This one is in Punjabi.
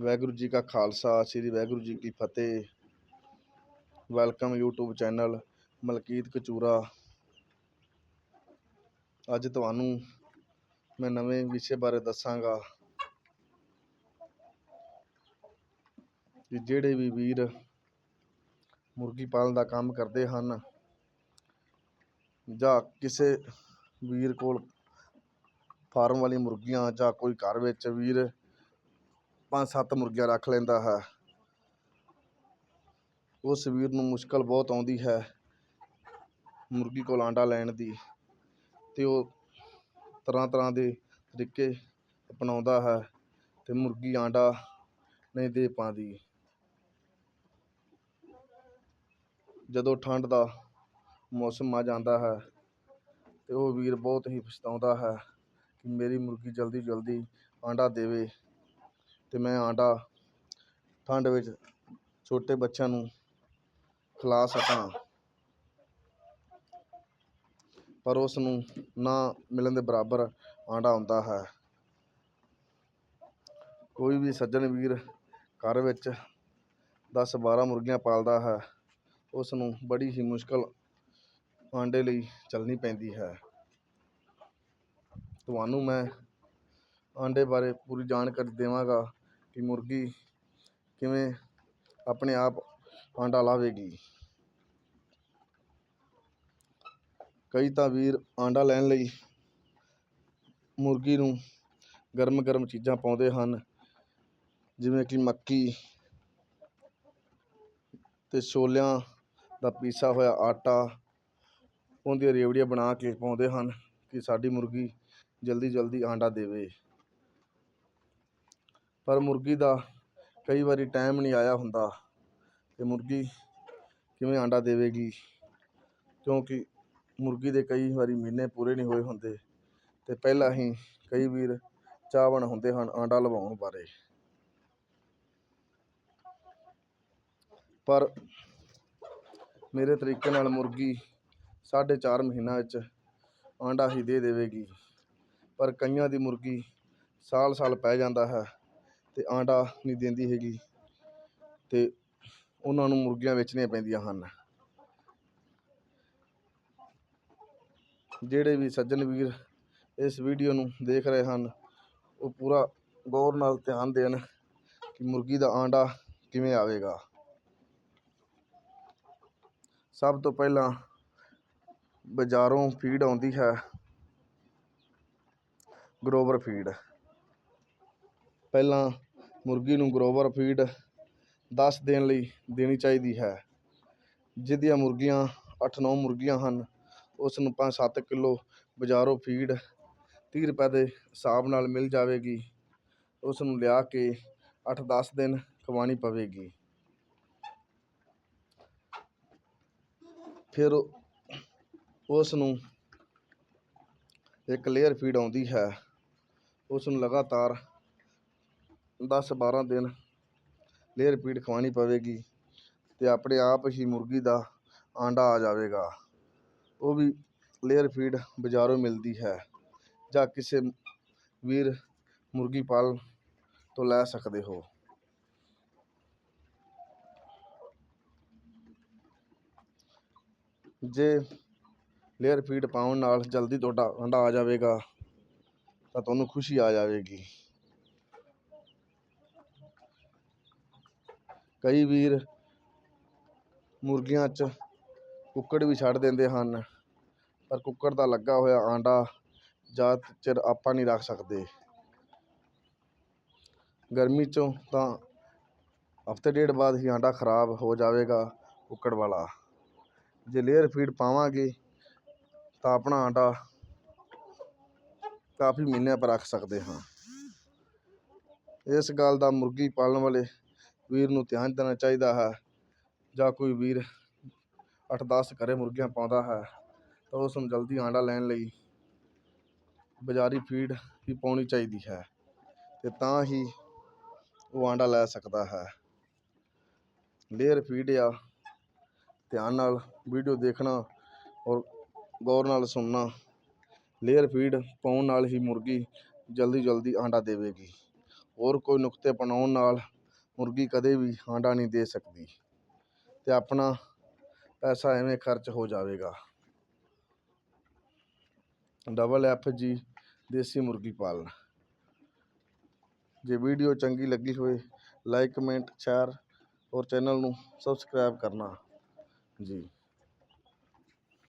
ਵਾਹਿਗੁਰੂ ਜੀ ਕਾ ਖਾਲਸਾ, ਸ੍ਰੀ ਵਾਹਿਗੁਰੂ ਜੀ ਕੀ ਫਤਿਹ। Welcome YouTube channel Malkit Kachura. ਅੱਜ ਤੁਹਾਨੂੰ ਮੈਂ ਨਵੇਂ ਵਿਸ਼ੇ ਬਾਰੇ ਦੱਸਾਂਗਾ। ਕਿ ਜਿਹੜੇ ਵੀ ਵੀਰ ਮੁਰਗੀ ਪਾਲਣ ਦਾ ਕੰਮ ਕਰਦੇ ਹਨ ਜਾਂ ਕਿਸੇ ਵੀਰ ਕੋਲ ਫਾਰਮ ਵਾਲੀ ਮੁਰਗੀਆਂ ਜਾਂ ਕੋਈ ਘਰ ਵਿੱਚ ਵੀਰ ਪੰਜ ਸੱਤ ਮੁਰਗੀਆਂ ਰੱਖ ਲੈਂਦਾ ਹੈ। ਉਸ ਵੀਰ ਨੂੰ ਮੁਸ਼ਕਲ ਬਹੁਤ ਆਉਂਦੀ ਹੈ ਮੁਰਗੀ ਕੋਲ ਆਂਡਾ ਲੈਣ ਦੀ ਤੇ ਉਹ ਤਰ੍ਹਾਂ ਤਰ੍ਹਾਂ ਦੇ ਤਰੀਕੇ ਅਪਣਾਉਂਦਾ ਹੈ ਅਤੇ ਮੁਰਗੀ ਆਂਡਾ ਨਹੀਂ ਦੇ ਪਾਉਂਦੀ। ਜਦੋਂ ਠੰਡ ਦਾ ਮੌਸਮ ਆ ਜਾਂਦਾ ਹੈ ਤੇ ਉਹ ਵੀਰ ਬਹੁਤ ਹੀ ਪਛਤਾਉਂਦਾ ਹੈ ਕਿ ਮੇਰੀ ਮੁਰਗੀ ਜਲਦੀ ਜਲਦੀ ਆਂਡਾ ਦੇਵੇ। ਅਤੇ ਮੈਂ ਆਂਡਾ ਠੰਡ ਵਿੱਚ ਛੋਟੇ ਬੱਚਿਆਂ ਨੂੰ ਖਿਲਾ ਸਕਾਂ। ਪਰ ਉਸ ਨੂੰ ਨਾ ਮਿਲਣ ਦੇ ਬਰਾਬਰ ਆਂਡਾ ਆਉਂਦਾ ਹੈ। ਕੋਈ ਵੀ ਸੱਜਣ ਵੀਰ ਘਰ ਵਿੱਚ ਦਸ ਬਾਰਾਂ ਮੁਰਗੀਆਂ ਪਾਲਦਾ ਹੈ ਉਸ ਨੂੰ ਬੜੀ ਹੀ ਮੁਸ਼ਕਲ ਆਂਡੇ ਲਈ ਚੱਲਣੀ ਪੈਂਦੀ ਹੈ। ਤੁਹਾਨੂੰ ਮੈਂ ਆਂਡੇ ਬਾਰੇ ਪੂਰੀ ਜਾਣਕਾਰੀ ਦੇਵਾਂਗਾ। ਕਿ ਮੁਰਗੀ ਕਿਵੇਂ ਆਪਣੇ ਆਪ ਆਂਡਾ ਲਾਵੇਗੀ? ਕਈ ਤਾਂ ਵੀਰ ਆਂਡਾ ਲੈਣ ਲਈ ਮੁਰਗੀ ਨੂੰ ਗਰਮ ਗਰਮ ਚੀਜ਼ਾਂ ਪਾਉਂਦੇ ਹਨ, ਜਿਵੇਂ ਕਿ ਮੱਕੀ ਅਤੇ ਛੋਲਿਆਂ ਦਾ ਪੀਸਾ ਹੋਇਆ ਆਟਾ। ਉਹਦੀਆਂ ਰੇਵੜੀਆਂ ਬਣਾ ਕੇ ਪਾਉਂਦੇ ਹਨ ਕਿ ਸਾਡੀ ਮੁਰਗੀ ਜਲਦੀ ਜਲਦੀ ਆਂਡਾ ਦੇਵੇ। ਪਰ ਮੁਰਗੀ ਦਾ ਕਈ ਵਾਰੀ ਟਾਈਮ ਨਹੀਂ ਆਇਆ ਹੁੰਦਾ। ਅਤੇ ਮੁਰਗੀ ਕਿਵੇਂ ਆਂਡਾ ਦੇਵੇਗੀ? ਕਿਉਂਕਿ ਮੁਰਗੀ ਦੇ ਕਈ ਵਾਰੀ ਮਹੀਨੇ ਪੂਰੇ ਨਹੀਂ ਹੋਏ ਹੁੰਦੇ। ਅਤੇ ਪਹਿਲਾਂ ਹੀ ਕਈ ਵੀਰ ਚਾਹਵਣ ਹੁੰਦੇ ਹਨ ਆਂਡਾ ਲਵਾਉਣ ਬਾਰੇ। ਪਰ ਮੇਰੇ ਤਰੀਕੇ ਨਾਲ ਮੁਰਗੀ ਸਾਢੇ ਚਾਰ ਮਹੀਨਾ ਵਿੱਚ ਆਂਡਾ ਹੀ ਦੇ ਦੇਵੇਗੀ। ਪਰ ਕਈਆਂ ਦੀ ਮੁਰਗੀ ਸਾਲ ਸਾਲ ਪੈ ਜਾਂਦਾ ਹੈ। ਅਤੇ ਆਂਡਾ ਨਹੀਂ ਦਿੰਦੀ ਹੈਗੀ ਅਤੇ ਉਹਨਾਂ ਨੂੰ ਮੁਰਗੀਆਂ ਵੇਚਣੀਆਂ ਪੈਂਦੀਆਂ ਹਨ। ਜਿਹੜੇ ਵੀ ਸੱਜਣ ਵੀਰ ਇਸ ਵੀਡੀਓ ਨੂੰ ਦੇਖ ਰਹੇ ਹਨ, ਉਹ ਪੂਰਾ ਗੌਰ ਨਾਲ ਧਿਆਨ ਦੇਣ ਕਿ ਮੁਰਗੀ ਦਾ ਆਂਡਾ ਕਿਵੇਂ ਆਵੇਗਾ। ਸਭ ਤੋਂ ਪਹਿਲਾਂ ਬਾਜ਼ਾਰੋਂ ਫੀਡ ਆਉਂਦੀ ਹੈ ਗਰੋਵਰ ਫੀਡ ਪਹਿਲਾਂ ਮੁਰਗੀ ਨੂੰ ਗਰੋਵਰ ਫੀਡ ਦਸ ਦਿਨ ਲਈ ਦੇਣੀ ਚਾਹੀਦੀ ਹੈ। ਜਿਹਦੀਆਂ ਮੁਰਗੀਆਂ 8-9 ਮੁਰਗੀਆਂ ਹਨ ਉਸ ਨੂੰ 5-7 ਕਿਲੋ ਬਾਜ਼ਾਰੋਂ ਫੀਡ ਤੀਹ ਰੁਪਏ ਦੇ ਹਿਸਾਬ ਨਾਲ ਮਿਲ ਜਾਵੇਗੀ। ਉਸ ਨੂੰ ਲਿਆ ਕੇ ਅੱਠ ਦਸ ਦਿਨ ਖਵਾਉਣੀ ਪਵੇਗੀ। ਫਿਰ ਉਸ ਨੂੰ ਇੱਕ ਲੇਅਰ ਫੀਡ ਆਉਂਦੀ ਹੈ। ਉਸ ਨੂੰ ਲਗਾਤਾਰ 10-12 ਦਿਨ ਲੇਅਰ ਫੀਡ ਖਵਾਉਣੀ ਪਵੇਗੀ ਅਤੇ ਆਪਣੇ ਆਪ ਹੀ ਮੁਰਗੀ ਦਾ ਆਂਡਾ ਆ ਜਾਵੇਗਾ। ਉਹ ਵੀ ਲੇਅਰ ਫੀਡ ਬਾਜ਼ਾਰੋਂ ਮਿਲਦੀ ਹੈ ਜਾਂ ਕਿਸੇ ਵੀਰ ਮੁਰਗੀ ਪਾਲ ਤੋਂ ਲੈ ਸਕਦੇ ਹੋ। ਜੇ ਲੇਅਰ ਫੀਡ ਪਾਉਣ ਨਾਲ ਜਲਦੀ ਤੁਹਾਡਾ ਆਂਡਾ ਆ ਜਾਵੇਗਾ ਤਾਂ ਤੁਹਾਨੂੰ ਖੁਸ਼ੀ ਆ ਜਾਵੇਗੀ। ਕਈ ਵੀਰ ਮੁਰਗੀਆਂ 'ਚ ਕੁੱਕੜ ਵੀ ਛੱਡ ਦਿੰਦੇ ਹਨ, ਪਰ ਕੁੱਕੜ ਦਾ ਲੱਗਾ ਹੋਇਆ ਆਂਡਾ ਜ਼ਿਆਦਾ ਚਿਰ ਆਪਾਂ ਨਹੀਂ ਰੱਖ ਸਕਦੇ। ਗਰਮੀ 'ਚੋਂ ਤਾਂ ਹਫ਼ਤੇ ਡੇਢ ਬਾਅਦ ਹੀ ਆਂਡਾ ਖਰਾਬ ਹੋ ਜਾਵੇਗਾ ਕੁੱਕੜ ਵਾਲਾ। ਜੇ ਲੇਅਰ ਫੀਡ ਪਾਵਾਂਗੇ ਤਾਂ ਆਪਣਾ ਆਂਡਾ ਕਾਫੀ ਮਹੀਨਿਆਂ ਪਰ ਰੱਖ ਸਕਦੇ ਹਾਂ। ਇਸ ਗੱਲ ਦਾ ਮੁਰਗੀ ਪਾਲਣ ਵਾਲੇ ਵੀਰ ਨੂੰ ਧਿਆਨ ਦੇਣਾ ਚਾਹੀਦਾ ਹੈ ਜਾਂ ਕੋਈ ਵੀਰ ਅੱਠ 10 ਘਰੇ ਮੁਰਗੀਆਂ ਪਾਉਂਦਾ ਹੈ ਤਾਂ ਉਸ ਨੂੰ ਜਲਦੀ ਆਂਡਾ ਲੈਣ ਲਈ ਬਜ਼ਾਰੀ ਫੀਡ ਹੀ ਪਾਉਣੀ ਚਾਹੀਦੀ ਹੈ ਅਤੇ ਤਾਂ ਹੀ ਉਹ ਆਂਡਾ ਲੈ ਸਕਦਾ ਹੈ। ਲੇਅਰ ਫੀਡ ਆ, ਧਿਆਨ ਨਾਲ ਵੀਡੀਓ ਦੇਖਣਾ ਔਰ ਗੌਰ ਨਾਲ ਸੁਣਨਾ। ਲੇਅਰ ਫੀਡ ਪਾਉਣ ਨਾਲ ਹੀ ਮੁਰਗੀ ਜਲਦੀ ਜਲਦੀ ਆਂਡਾ ਦੇਵੇਗੀ। ਹੋਰ ਕੋਈ ਨੁਕਤੇ ਅਪਣਾਉਣ ਨਾਲ ਮੁਰਗੀ ਕਦੇ ਵੀ ਆਂਡਾ ਨਹੀਂ ਦੇ ਸਕਦੀ ਅਤੇ ਆਪਣਾ ਪੈਸਾ ਐਵੇਂ ਖਰਚ ਹੋ ਜਾਵੇਗਾ। ਡਬਲ ਐਫ ਜੀ ਦੇਸੀ ਮੁਰਗੀ ਪਾਲਣ। ਜੇ ਵੀਡੀਓ ਚੰਗੀ ਲੱਗੀ ਹੋਵੇ ਲਾਈਕ ਕਮੈਂਟ ਸ਼ੇਅਰ ਔਰ ਚੈਨਲ ਨੂੰ ਸਬਸਕ੍ਰਾਈਬ ਕਰਨਾ। ਜੀ।